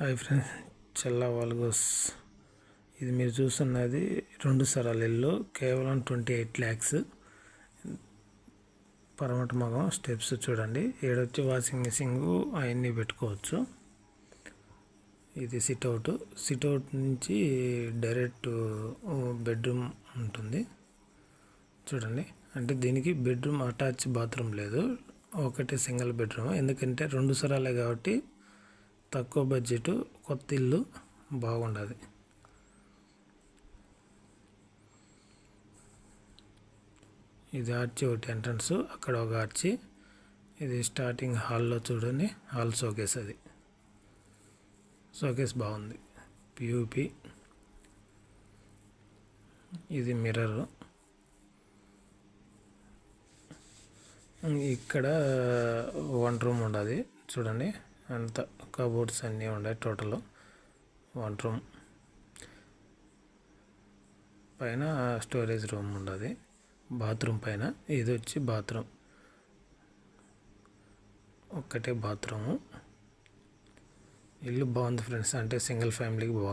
Hi friends చెల్లా వాల్గోస్ ఇది మీరు చూస్తున్నది రెండు సరాల ఇల్లు కేవలం ట్వంటీ ఎయిట్ ల్యాక్స్ పరమట మగం స్టెప్స్ చూడండి. ఏడొచ్చి వాషింగ్ మిషన్ అవన్నీ పెట్టుకోవచ్చు. ఇది సిట్అవుట్ సిట్అవుట్ నుంచి డైరెక్ట్ బెడ్రూమ్ ఉంటుంది. చూడండి. అంటే దీనికి బెడ్రూమ్ అటాచ్ బాత్రూమ్ లేదు. ఒకటే సింగిల్ బెడ్రూమ్ ఎందుకంటే రెండు సరాలే కాబట్టి తక్కువ బడ్జెట్ కొత్త ఇల్లు బాగుండదు ఇది ఆర్చి ఒకటి ఎంట్రన్స్ అక్కడ ఒక ఆర్చి. ఇది స్టార్టింగ్ హాల్లో చూడండి హాల్ షోకేస్ అది. షోకేస్ బాగుంది. పియూపి ఇది మిర్రర్. ఇక్కడ వన్ రూమ్ ఉండదు చూడండి. అంత కబోర్డ్స్ అన్నీ ఉన్నాయి టోటల్. వన్ రూమ్ పైన స్టోరేజ్ రూమ్ ఉండదు బాత్రూమ్ పైన. ఇది వచ్చి బాత్రూమ్. ఒక్కటే బాత్రూము. ఇల్లు బాగుంది ఫ్రెండ్స్. అంటే సింగిల్ ఫ్యామిలీకి బాగుంది.